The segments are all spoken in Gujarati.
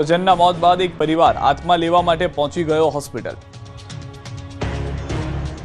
સ્વજનના મોત બાદ એક પરિવાર આત્મા લેવા માટે પહોંચી ગયો હોસ્પિટલ.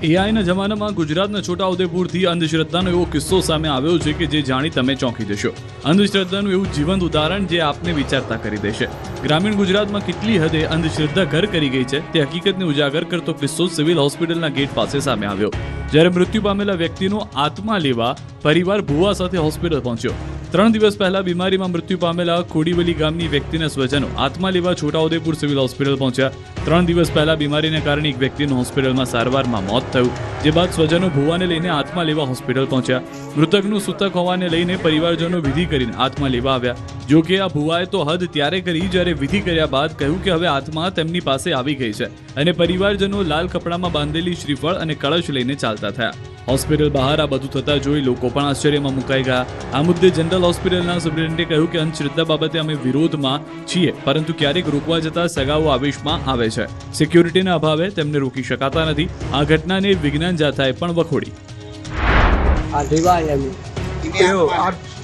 એઆઈના જમાનામાં ગુજરાતના છોટાઉદેપુરથી અંધશ્રદ્ધાનો એવો કિસ્સો સામે આવ્યો છે કે જે જાણી તમે ચોંકી જશો. અંધશ્રદ્ધાનું એવું જીવંત ઉદાહરણ જે આપને વિચારતા કરી દેશે. ગ્રામીણ ગુજરાતમાં કેટલી હદે અંધશ્રદ્ધા ઘર કરી ગઈ છે તે હકીકતને ઉજાગર કરતો કિસ્સો સિવિલ હોસ્પિટલના ગેટ પાસે સામે આવ્યો. જ્યારે મૃત્યુ પામેલા વ્યક્તિનો આત્મા લેવા પરિવાર ભુવા સાથે હોસ્પિટલ પહોંચ્યો. ત્રણ દિવસ પહેલા બીમારીમાં મૃત્યુ પામેલા ખોડીવલી ગામની વ્યક્તિના સ્વજનો આત્મા લેવા છોટાઉદેપુર સિવિલ હોસ્પિટલ પહોંચ્યા. ત્રણ દિવસ પહેલા બીમારીને કારણે એક વ્યક્તિનું હોસ્પિટલમાં સારવારમાં મોત થયું, જે બાદ સ્વજનો ભુવાને લઈને આત્મા લેવા હોસ્પિટલ પહોંચ્યા. મૃતકનું સૂતક હોવાને લઈને પરિવારજનો વિધિ કરીને આત્મા લેવા આવ્યા. જો કે આ ભુવાએ તો હદ ત્યારે કરી, જ્યારે વિધિ કર્યા બાદ કહ્યું કે હવે આત્મા તેમની પાસે આવી ગઈ છે. અને પરિવારજનો લાલ કપડામાં બાંધેલી શ્રીફળ અને કળશ લઈને ચાલતા થયા. હોસ્પિટલ બહાર આ બધું થતા જોઈ લોકો પણ આશ્ચર્યમાં મુકાઈ ગયા. આ મુદ્દે જનરલ હોસ્પિટલના સુપ્રિન્ટેન્ડન્ટે કહ્યું કે અંધશ્રદ્ધા બાબતે અમે વિરોધમાં છીએ પરંતુ ક્યારેક રોકવા જતા સગાઓ આવેશમાં આવે છે. સિક્યુરિટીના અભાવે તેમને રોકી શકાતા નથી. આ ઘટનાને વિજ્ઞાન જાથાએ પણ વખોડી.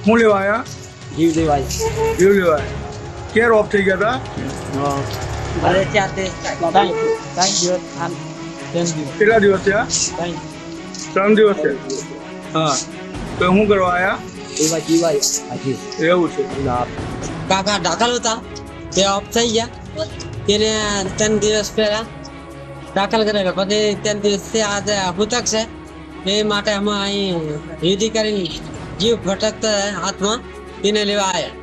શું લેવા આવ્યા જીવ દેવાય. જીવ લેવા ક્યારે ઓફ થઈ ગયા હતા અરે ત્યાં તે કેટલા દિવસ થયા? ત્રણ ત્રણ દિવસ છે હા તો શું કરવા આવ્યા દેવાય જીવાય હજી એવું છે ના કાકા દાખલ હતા તે ઓફ થઈ ગયા તેને ત્રણ દિવસ પહેલા દાખલ કરેલા પછી ત્રણ દિવસથી આજે હૂતક છે એ માટે અમે અહીં વિધિ કરીને જીવ ભટકતા હાથમાં તેને લેવા આવ્યા